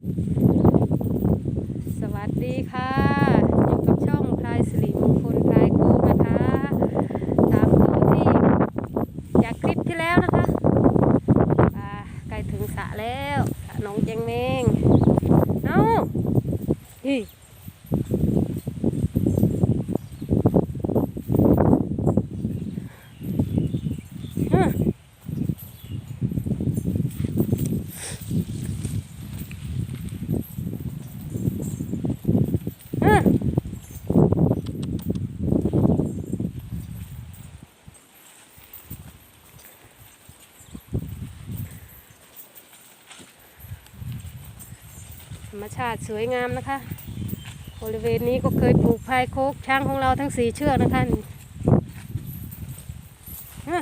สวัสดีค่ะอยู่กับช่องพลายสิริมงคลพลายโค้กนะคะตามต่อที่จากคลิปที่แล้วนะคะอ่าใกล้ถึงสระแล้วสระหนองแจงเมงเอ้าฮิฮะฮะ ธรรม ชาติสวยงามนะคะ บริเวณนี้ก็เคยปลูกพายโคกช้างของเราทั้งสี่เชือกนะคะนี่ฮะ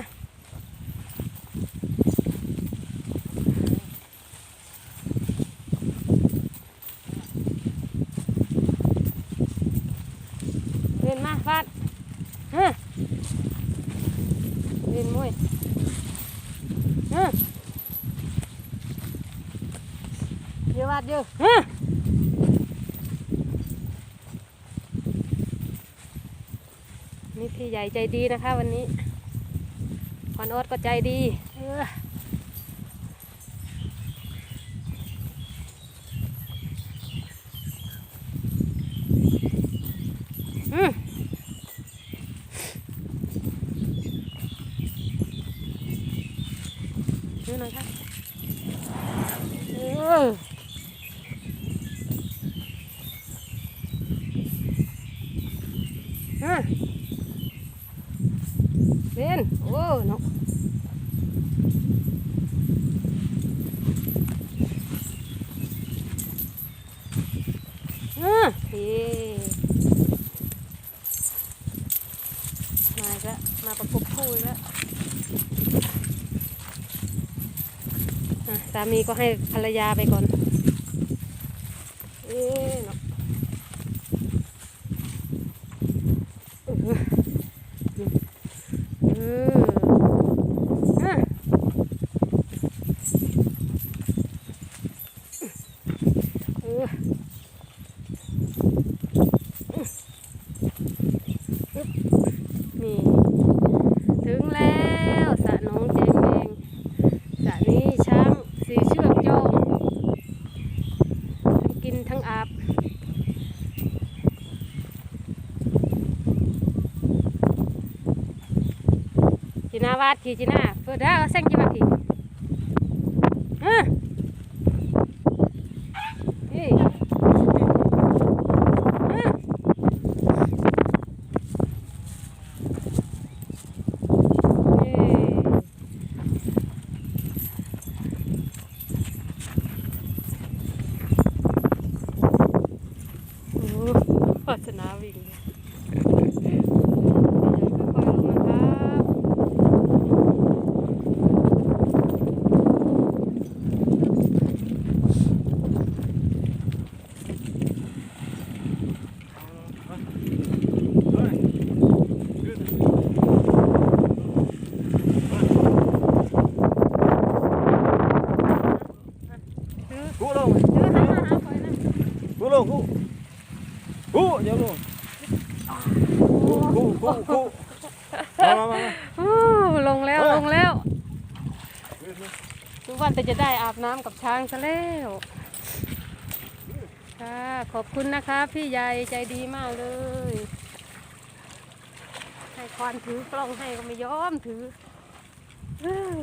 เดินมาฟาดฮะเดินมวยฮะเยอะวาดเยอะฮะ นี่พี่ใหญ่ใจดีนะคะวันนี้ควันอดก็ใจดี เอออืมดูหน่อยค่ะเออฮะ เล่นโอ้เนาะอ่าเฮ้ มาอีกแล้วมาประกบคู่อีกแล้วสามีก็ให้ภรรยาไปก่อนเอ๊ะเนาะเออ เอออะเอออึ๊บนี่ ถึงแล้วสระหน้องแจงแมงสระนี้ช้างสีเชือกโยงทั้งกินทั้งอาบ จีน่าวาดขี่จีน่าเปิดได้เอาเส้นจีมาขี่ฮะเฮ้ยฮะเฮ้ยโอ้วาสนาวิ่งค่อยๆลงนะครับ Cú đâu mày? เดี๋ยวหันมาหาข่อยนะ Cú đâu cú? Cú nhớ luôn. Cú cú cú cú. Mà mà mà. โอ้ลงแล้วลงแล้วทุกวันแต่จะได้อาบน้ำกับช้างซะแล้วค่ะขอบคุณนะคะพี่ใหญ่ใจดีมากเลย ให้ควานถือกล้องให้ก็ไม่ยอมถือเอ้อ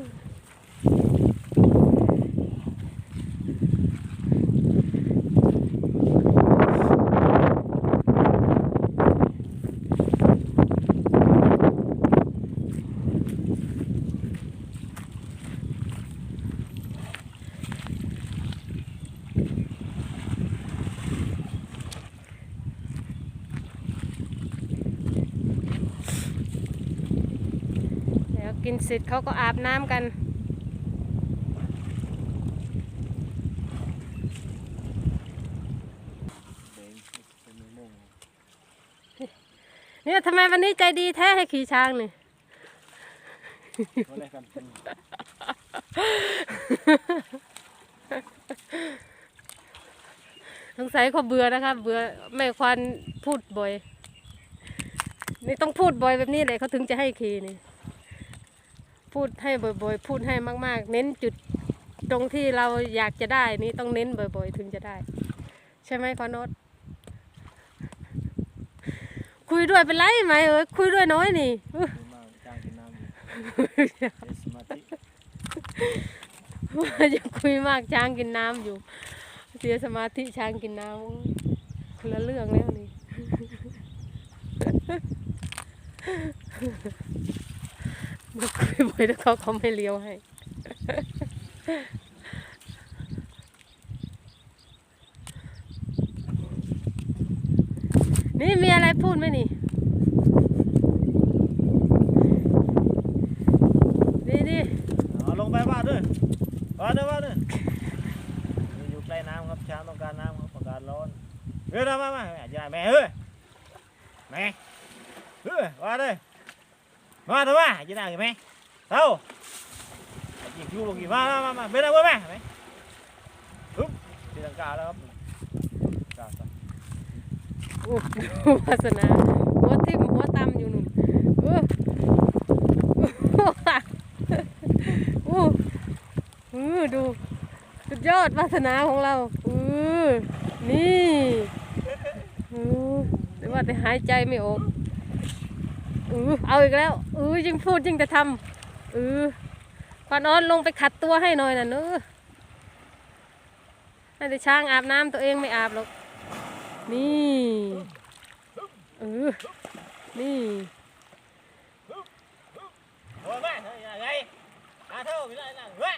กินเสร็จเขาก็อาบน้ำกัน เนี่ยทำไมวันนี้ใจดีแท้ให้ขี่ช้างเนี่ยสงสัยเขาเบื่อนะคะเบื่อแม่ควานพูดบ่อย นี่ต้องพูดบ่อยแบบนี้เลยเขาถึงจะให้ขี่นี่ พูดให้บ่อยๆ พูดให้มาก ๆ เน้นจุดตรงที่เราอยากจะได้นี่ต้องเน้นบ่อย ๆ ถึงจะได้ ใช่ไหมคอนโนตคุยด้วยเป็นไรไหมเอ้ยคุยด้วยน้อยนี่มากจ้างกินน้ำอยู่เสียสมาธิว่าจะคุยมากช้างกินน้ำอยู่ เสียสมาธิช้างกินน้ำคนละเรื่องแล้วนี่ มาคุยบ่อยแล้วเขาเขาไม่เลี้ยวให้ นี่มีอะไรพูดไหมนี่ นี่นี่เอาลงไปว่านด้วยว่านด้วยว่านด้วยอยู่ใกล้น้ำครับช้างต้องการน้ำครับต้องการร้อนเฮ้ยมามามาอย่าแม่เฮ้ยแม่เฮ้ยว่าด้วย มาทำไมจะได้ไหมเท่ายิงคิวลงกี่มามามามาเบนเอาไว้ไหมไหมปึ๊บตีลังกาแล้วครับกาสับโอ้วาสนาหัวทิ่มหัวตำอยู่นู่นโอ้โอ้เออดู สุดยอดวาสนาของเราเออนี่เออแต่ว่าแต่หายใจไม่ออกเออเอาอีกแล้ว เออยิ่งพูดยิ่งจะทำเออควันออนลงไปขัดตัวให้หน่อยนะเนอะให้แต่ช้างอาบน้ำตัวเองไม่อาบหรอก นี่เออนี่โอ้ยม่เฮ้ยยังไงอาเท่าไม่ได้นะเฮ้ย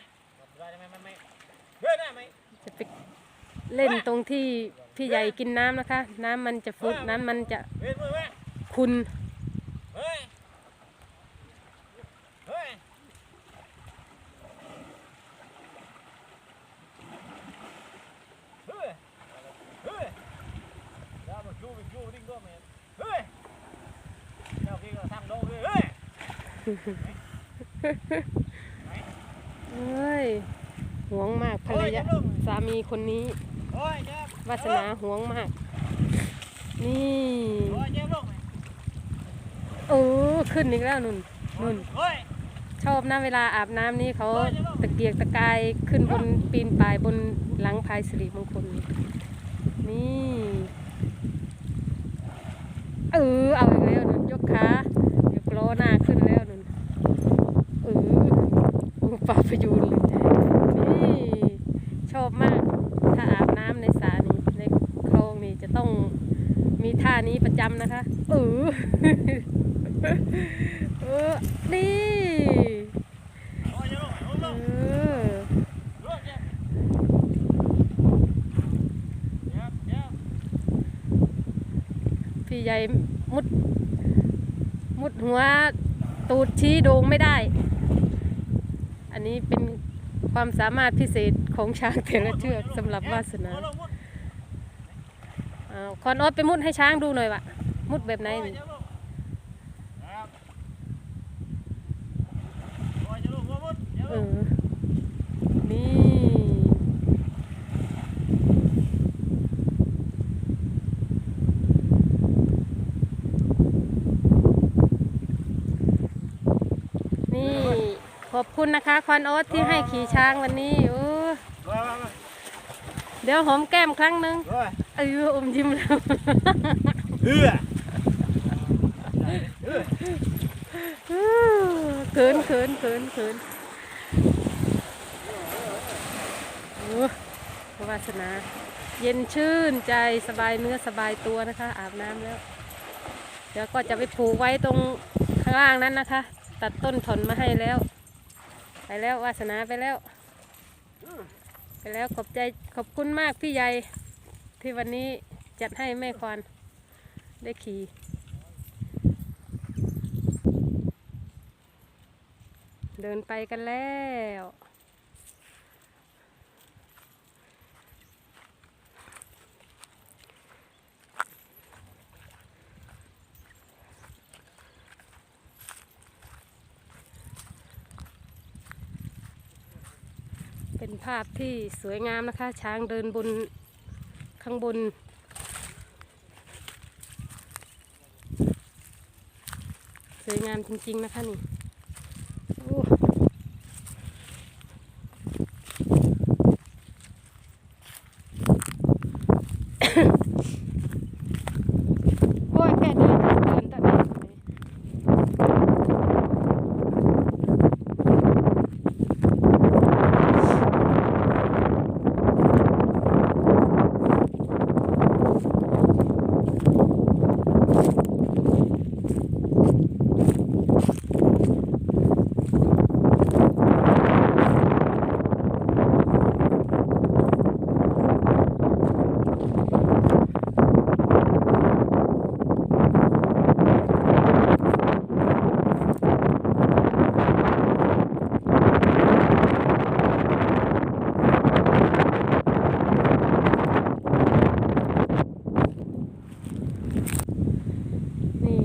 ไม่ไม่ไม่เฮ้ยได้ไหมจะไปเล่นตรงที่พี่ใหญ่กินน้ำนะคะ น้ำมันจะฟุดน้ำมันจะคุณเฮ้ย เฮ้ย เฮ้ย เฮ้ยอย่ามาจูบจูบดิ้งก็แม่เฮ้ยเจ้าพี่ก็ทำโดเลยเฮ้ย เอ้ยหวงมากภรรยาสามีคนนี้วาสนาหวงมาก นี่โอ้ยเออขึ้นอีกแล้วนุ่นนุ่นชอบนะเวลาอาบน้ำนี่เขาตะเกียกตะกายขึ้นบนปีนป่ายบนหลังพายสิริมงคลนี่นี่เออเอาอีกแล้วนุ่นยกขายกล้อหน้าขึ้นแล้วนุ่นเออโอ้ ปลาพยูนเลยนี่ชอบมาก ถ้าอาบน้ำในสระนี่ในคลองนี่จะต้องมีท่านี้ประจำนะคะเออเออนี่พี่ใหญ่มุด มุดหัวตูดชี้โด่งไม่ได้ นนี้เป็นความสามารถพิเศษของช้างแต่ละเชือกสำหรับวาสนาอ้าวคอนออสไปมุดให้ช้างดูหน่อยวะมุดแบบไหนนี่ เออ นี่ นี่ ขอบคุณนะคะควันโอ๊ตที่ให้ขี่ช้างวันนี้โอ้เดี๋ยวหอมแก้มครั้งหนึ่งเอออมยิ้มแล้วเขินเขินเขินเขินโอ้วาสนา เย็นชื่นใจสบายเนื้อสบายตัวนะคะ อาบน้ำแล้ว เดี๋ยวก็จะไปผูกไว้ตรงข้างล่างนั้นนะคะ ตัดต้นถอนมาให้แล้ว ไปแล้ววาสนาไปแล้ว ไปแล้วขอบใจขอบคุณมากพี่ใหญ่ที่วันนี้จัดให้แม่ควานได้ขี่เดินไปกันแล้ว ภาพที่สวยงามนะคะ ช้างเดินบนข้างบน สวยงามจริงๆนะคะนี่โอ้โอ้ยแค่เดินเดินตัดเลย นี่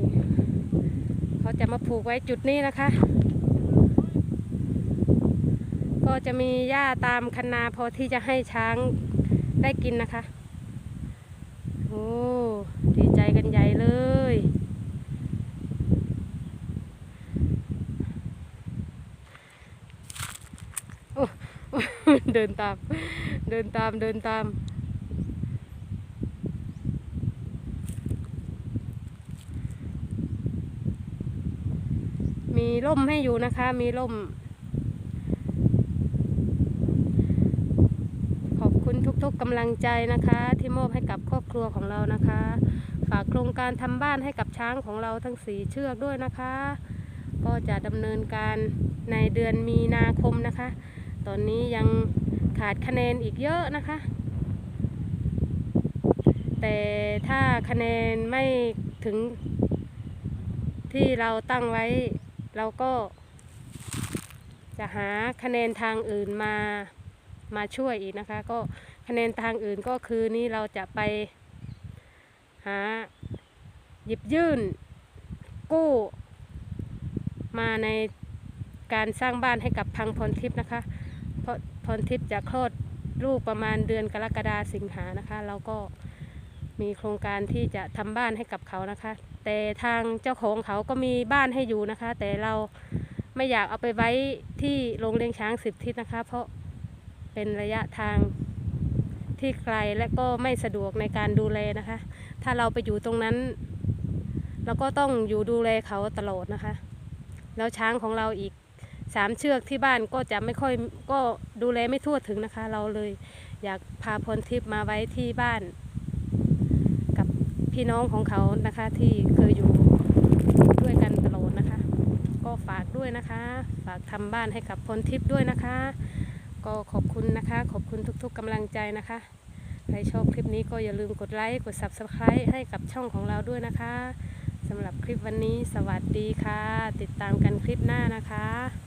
เขาจะมาผู กไว้จุดนี้นะคะ ก็จะมีหญ้าตามคันนาพอที่จะให้ช้างได้กินนะคะ โอ้ดีใจกันใหญ่เลยโอ้เดินตาม เดินตาม เดินตาม มีร่มให้อยู่นะคะ มีร่ม ขอบคุณทุกๆกำลังใจนะคะ ที่มอบให้กับครอบครัวของเรานะคะ ฝากโครงการทำบ้านให้กับช้างของเราทั้งสีเชือกด้วยนะคะ ก็จะดำเนินการในเดือนมีนาคมนะคะ ตอนนี้ยังขาดคะแนนอีกเยอะนะคะ แต่ถ้าคะแนนไม่ถึงที่เราตั้งไว้ เราก็จะหาคะแนนทางอื่นมามาช่วยอีกนะคะ ก็คะแนนทางอื่นก็คือนี่เราจะไปหาหยิบยื่นกู้ มาในการสร้างบ้านให้กับพังพรทิพย์นะคะ เพราะพรทิพย์จะคลอดลูกประมาณเดือนกรกฎาสิงหานะคะ เราก็มีโครงการที่จะทำบ้านให้กับเขานะคะ แต่ทางเจ้าของเขาก็มีบ้านให้อยู่นะคะ แต่เราไม่อยากเอาไปไว้ที่โรงเลี้ยงช้างสิบทิศนะคะ เพราะเป็นระยะทางที่ไกลและก็ไม่สะดวกในการดูแลนะคะ ถ้าเราไปอยู่ตรงนั้นเราก็ต้องอยู่ดูแลเขาตลอดนะคะ แล้วช้างของเราอีกสามเชือกที่บ้านก็จะไม่ค่อยก็ดูแลไม่ทั่วถึงนะคะ เราเลยอยากพาพรทิพย์มาไว้ที่บ้าน พี่น้องของเขานะคะที่เคยอยู่ด้วยกันตลอดนะคะ ก็ฝากด้วยนะคะ ฝากทำบ้านให้กับพรทิพย์ด้วยนะคะ ก็ขอบคุณนะคะ ขอบคุณทุกๆกำลังใจนะคะใครชอบคลิปนี้ก็อย่าลืมกดไลค์กด Subscribe ให้กับช่องของเราด้วยนะคะสำหรับคลิปวันนี้สวัสดีค่ะ ติดตามกันคลิปหน้านะคะ